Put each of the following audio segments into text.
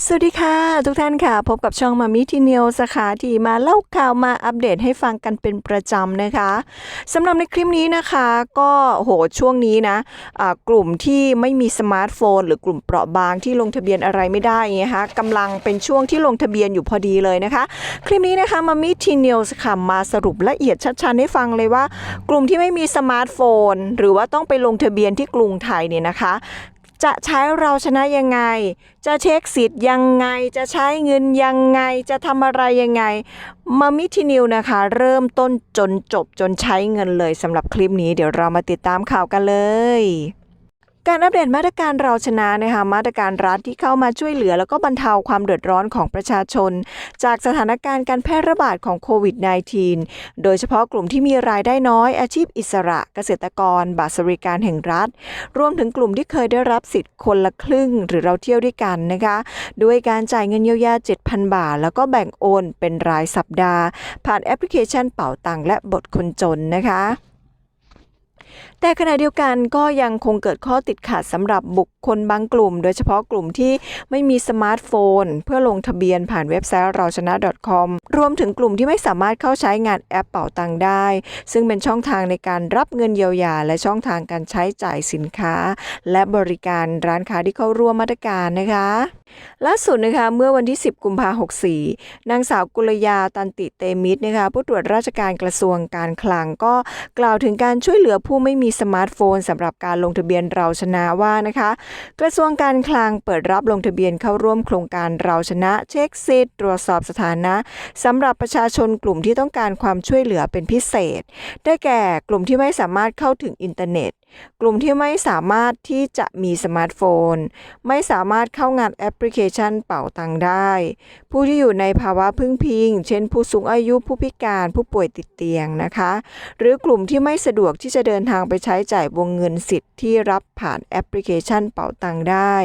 สวัสดีค่ะ ทุกท่านค่ะ พบกับช่องมามิทีเนียวสาขาที่มาเล่าข่าวมาอัปเดตให้ฟังกันเป็นประจำนะคะสำหรับในคลิปนี้นะคะก็โหช่วงนี้นะอ่ากลุ่มที่ไม่มีสมาร์ทโฟน หรือกลุ่มเปราะบางที่ลงทะเบียนอะไรไม่ได้ไงคะกำลังเป็นช่วงที่ลงทะเบียนอยู่พอดีเลยนะคะ คลิปนี้นะคะมามิทีเนียวสค่ะมาสรุปละเอียดชัดๆให้ฟังเลยว่า กลุ่มที่ไม่มีสมาร์ทโฟน หรือว่าต้องไปลงทะเบียนที่กรุงไทยเนี่ยนะคะ จะใช้เราชนะยังไง จะเช็คสิทธิ์ยังไง จะใช้เงินยังไง จะทำอะไรยังไงมามิทินิวนะคะ เริ่มต้นจนจบจนใช้เงินเลยสำหรับคลิปนี้เดี๋ยวเรามาติดตามข่าวกันเลย การอัปเดตมาตรการเราชนะนะคะมาตรการรัฐที่เข้ามาช่วยเหลือ แล้วก็บรรเทาความเดือดร้อนของประชาชน จากสถานการณ์การแพร่ระบาดของโควิด -19 โดยเฉพาะกลุ่มที่มีรายได้น้อย อาชีพอิสระเกษตรกร บัตรสวัสดิการแห่งรัฐ รวมถึงกลุ่มที่เคยได้รับสิทธิ์คนละครึ่ง หรือเราเที่ยวด้วยกันนะคะด้วยการจ่ายเงินเยียวยา 7,000 บาท แล้วก็แบ่งโอนเป็นรายสัปดาห์ ผ่านแอปพลิเคชันเป๋าตังค์และบทคนจนนะคะ แต่ขณะเดียวกันก็ยังคงเกิดข้อติดขัดสำหรับบุคคลบางกลุ่ม โดยเฉพาะกลุ่มที่ไม่มีสมาร์ทโฟน เพื่อลงทะเบียนผ่านเว็บไซต์เราชนะ .com รวมถึงกลุ่มที่ไม่สามารถเข้าใช้งานแอปเป๋าตังได้ ซึ่งเป็นช่องทางในการรับเงินเยียวยา และช่องทางการใช้จ่ายสินค้า และบริการร้านค้าที่เข้าร่วมมาตรการนะคะล่าสุดนะคะเมื่อวันที่ 10 กุมภาพันธ์64 นางสาวกุลยาตันติเตมิตรนะคะผู้ตรวจราชการกระทรวงการคลังก็กล่าวถึงการช่วยเหลือผู้ไม่มีสมาร์ทโฟนสำหรับการลงทะเบียนเราชนะว่านะคะ กระทรวงการคลังเปิดรับลงทะเบียนเข้าร่วมโครงการเราชนะ เช็คสิทธิ์ตรวจสอบสถานะสำหรับประชาชนกลุ่มที่ต้องการความช่วยเหลือเป็นพิเศษ ได้แก่กลุ่มที่ไม่สามารถเข้าถึงอินเทอร์เน็ต กลุ่มที่ไม่สามารถที่จะมีสมาร์ทโฟน ไม่สามารถเข้างานแอปพลิเคชันเป่าตังได้ ผู้ที่อยู่ในภาวะพึ่งพิง เช่น ผู้สูงอายุผู้พิการผู้ป่วยติดเตียงนะคะ หรือกลุ่มที่ไม่สะดวกที่จะเดินทางไปใช้จ่ายวงเงินสิทธิ์ที่รับผ่านแอปพลิเคชันเป่าตังได้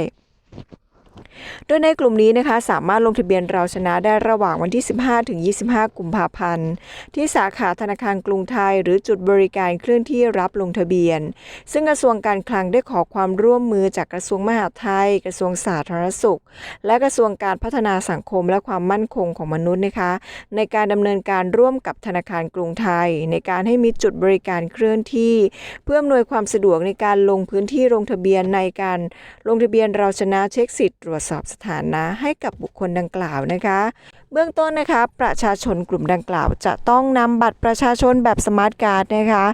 โดยในกลุ่มนี้นะคะสามารถลงทะเบียนเราชนะได้ระหว่างวันที่ 15 ถึง 25 กุมภาพันธ์ ที่สาขาธนาคารกรุงไทย หรือจุดบริการเคลื่อนที่รับลงทะเบียน ซึ่งกระทรวงการคลังได้ขอความร่วมมือจากกระทรวงมหาดไทย กระทรวงสาธารณสุข และกระทรวงการพัฒนาสังคมและความมั่นคงของมนุษย์นะคะ ในการดำเนินการร่วมกับธนาคารกรุงไทย ในการให้มีจุดบริการเคลื่อนที่ เพื่ออำนวยความสะดวกในการลงพื้นที่ลงทะเบียนในการลงทะเบียนเราชนะเช็คสิทธิ์ตรวจสอบสถานะให้กับบุคคลดังกล่าวนะคะ เบื้องต้นนะคะประชาชนกลุ่มดังกล่าว จะต้องนำบัตรประชาชนแบบสมาร์ทการ์ดนะคะ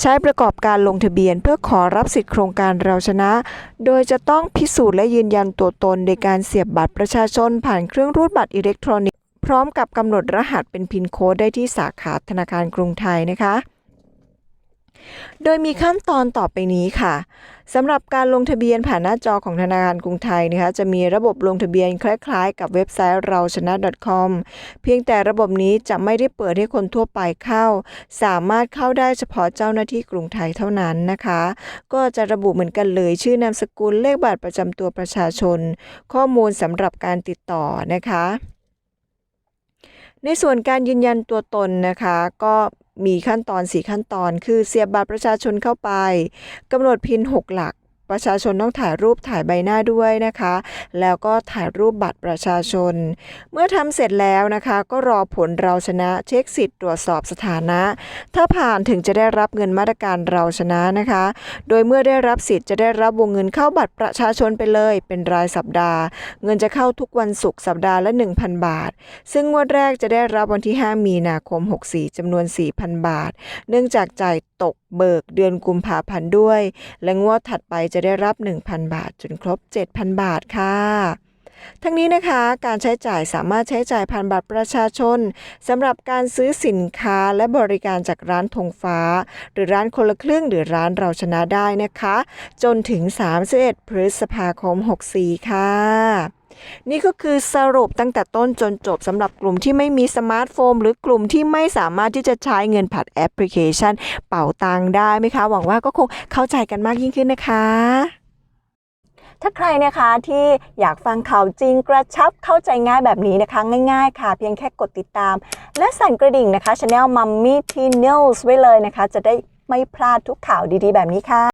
ใช้ประกอบการลงทะเบียนเพื่อขอรับสิทธิโครงการเราชนะ โดยจะต้องพิสูจน์และยืนยันตัวตนในการเสียบบัตรประชาชนผ่านเครื่องรูดบัตรอิเล็กทรอนิกส์พร้อมกับกำหนดรหัสเป็นพินโค้ดได้ที่สาขาธนาคารกรุงไทยนะคะ โดยมีขั้นตอนต่อไปนี้ค่ะสำหรับการลงทะเบียนผ่านหน้าจอของธนาคารกรุงไทยนะคะจะมีระบบลงทะเบียนคล้ายๆ กับเว็บไซต์เราชนะ .com เพียงแต่ระบบนี้จะไม่ได้เปิดให้คนทั่วไปเข้า สามารถเข้าได้เฉพาะเจ้าหน้าที่กรุงไทยเท่านั้นนะคะ ก็จะระบุเหมือนกันเลยชื่อนามสกุลเลขบัตรประจำตัวประชาชน ข้อมูลสำหรับการติดต่อนะคะ ในส่วนการยืนยันตัวตนนะคะ ก็มีขั้นตอน 4 ขั้นตอน คือเสียบบัตรประชาชนเข้าไปกำหนดพิน 6 หลัก ประชาชนต้องถ่ายรูปถ่ายใบหน้าด้วยนะคะ แล้วก็ถ่ายรูปบัตรประชาชน เมื่อทำเสร็จแล้วนะคะ ก็รอผลเราชนะเช็คสิทธิ์ตรวจสอบสถานะ ถ้าผ่านถึงจะได้รับเงินมาตรการเราชนะนะคะ โดยเมื่อได้รับสิทธิ์จะได้รับวงเงินเข้าบัตรประชาชนไปเลย เป็นรายสัปดาห์ เงินจะเข้าทุกวันศุกร์สัปดาห์ละ 1,000 บาท ซึ่งงวดแรกจะได้รับวันที่ 5 มีนาคม 64จำนวน 4,000 บาท เนื่องจากจ่ายตกเบิกเดือนกุมภาพันธ์ด้วย และงวดถัดไปจะได้รับ 1,000 บาท จนครบ 7,000 บาทค่ะทั้งนี้นะคะการใช้จ่ายสามารถใช้จ่ายผ่านบัตรประชาชนสำหรับการซื้อสินค้าและบริการจากร้านธงฟ้า หรือร้านคนละครึ่งหรือร้านเราชนะได้นะคะ จนถึง 31 พฤษภาคม 64 ค่ะ นี่ก็คือสรุปตั้งแต่ต้นจนจบสำหรับกลุ่มที่ไม่มีสมาร์ทโฟนหรือกลุ่มที่ไม่สามารถที่จะใช้เงินผ่านแอปพลิเคชัน เป่าตังได้ไหมคะ หวังว่าก็คงเข้าใจกันมากยิ่งขึ้นนะคะถ้าใครนะคะที่อยากฟังข่าวจริงกระชับเข้าใจง่ายแบบนี้นะคะ ง่ายๆ ค่ะ เพียงแค่กดติดตาม และสั่นกระดิ่งนะคะช anel Mummy T News ไว้เลยนะคะ จะได้ไม่พลาดทุกข่าวดีๆ แบบนี้ค่ะ